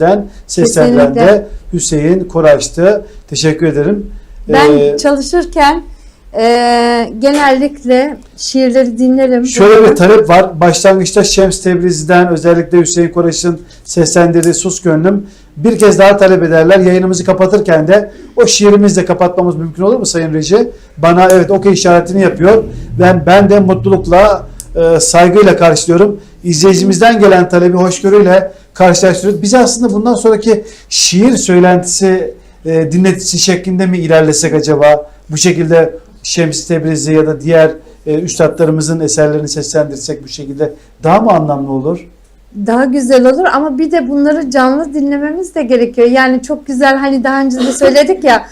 Den seslendiren Kesinlikle. de Hüseyin Koraç'tı. Teşekkür ederim. Ben Ee, çalışırken e, genellikle şiirleri dinlerim. Şöyle bir talep var. Başlangıçta Şems Tebrizi'den özellikle Hüseyin Koraç'ın seslendirdiği Sus Gönlüm bir kez daha talep ederler. Yayınımızı kapatırken de o şiirimizle kapatmamız mümkün olur mu Sayın Reji? Bana evet okey işaretini yapıyor. Ben ben de mutlulukla e, saygıyla karşılıyorum. İzleyicimizden gelen talebi hoşgörüyle karşılaştırıyoruz. Biz aslında bundan sonraki şiir söylentisi e, dinletisi şeklinde mi ilerlesek acaba? Bu şekilde Şems Tebrizi ya da diğer e, üstadlarımızın eserlerini seslendirsek bu şekilde daha mı anlamlı olur? Daha güzel olur ama bir de bunları canlı dinlememiz de gerekiyor. Yani çok güzel hani daha önce de söyledik ya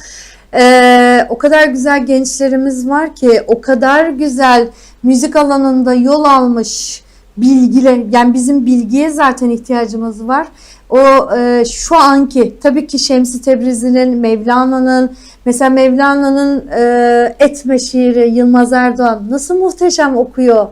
e, o kadar güzel gençlerimiz var ki o kadar güzel müzik alanında yol almış bilgiler yani bizim bilgiye zaten ihtiyacımız var. O e, şu anki tabii ki Şemsi Tebrizi'nin, Mevlana'nın mesela Mevlana'nın e, Etme şiiri Yılmaz Erdoğan nasıl muhteşem okuyor.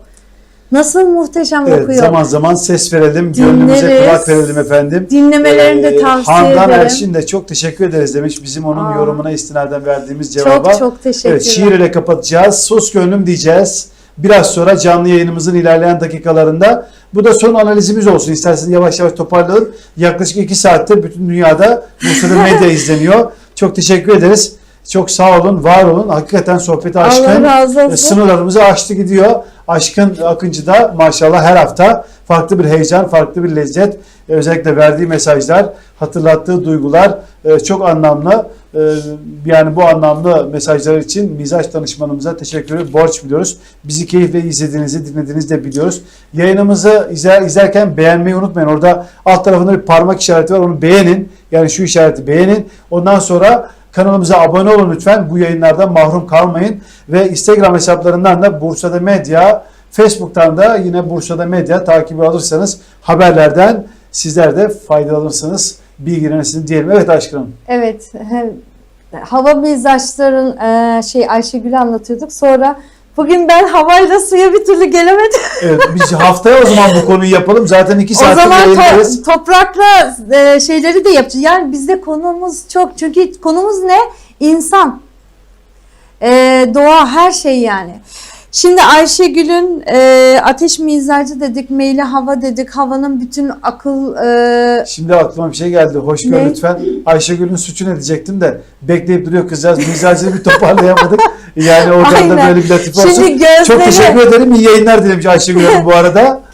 Nasıl muhteşem Evet, okuyor. zaman zaman ses verelim, gönlümüze Dinleriz. kulak verelim efendim. Dinlemelerini de Ee, tavsiye Handan ederim. Erşin de çok teşekkür ederiz demiş. Bizim onun Aa. yorumuna istinaden verdiğimiz cevaba. Çok çok teşekkürler. Evet, şiir ile kapatacağız. Sus gönlüm diyeceğiz. Biraz sonra canlı yayınımızın ilerleyen dakikalarında. Bu da son analizimiz olsun. İsterseniz yavaş yavaş toparlayalım. Yaklaşık iki saattir bütün dünyada Bursa'da medya izleniyor. Çok teşekkür ederiz. Çok sağ olun, var olun. Hakikaten sohbeti aşkın e, sınırlarımızı aştı gidiyor. Aşkın Akıncı da maşallah her hafta farklı bir heyecan, farklı bir lezzet. E, Özellikle verdiği mesajlar, hatırlattığı duygular e, çok anlamlı. Yani bu anlamlı mesajlar için mizaç danışmanımıza teşekkür. Borç biliyoruz. Bizi keyifle izlediğinizi, dinlediğinizi de biliyoruz. Yayınımızı izler, izlerken beğenmeyi unutmayın. Orada alt tarafında bir parmak işareti var. Onu beğenin. Yani şu işareti beğenin. Ondan sonra Kanalımıza abone olun lütfen. Bu yayınlardan mahrum kalmayın. Ve Instagram hesaplarından da Bursa'da Medya, Facebook'tan da yine Bursa'da Medya takibi alırsanız haberlerden sizler de faydalanırsınız. Bilgilenirsiniz diyelim. Evet aşkım. Evet. Hava mizaçların şey Ayşegül'ü anlatıyorduk. Sonra bugün ben havayla suya bir türlü gelemedim. Evet, biz haftaya o zaman bu konuyu yapalım. Zaten iki o saattir zaman to- toprakla e, şeyleri de yapacağız. Yani bizde konumuz çok. Çünkü konumuz ne? İnsan. E, doğa her şey yani. Şimdi Ayşegül'ün e, ateş mizacı dedik, meyli hava dedik. Havanın bütün akıl e, Şimdi aklıma bir şey geldi. Hoş gör Ne? lütfen. Ayşegül'ün suçu ne diyecektim de bekleyip duruyor kızcağız. Mizacını bir toparlayamadık. Yani oradan da Aynen. böyle bir latife olsun. Şimdi gözleri... Çok teşekkür ederim. İyi yayınlar dilemiş Ayşegül Hanım bu arada.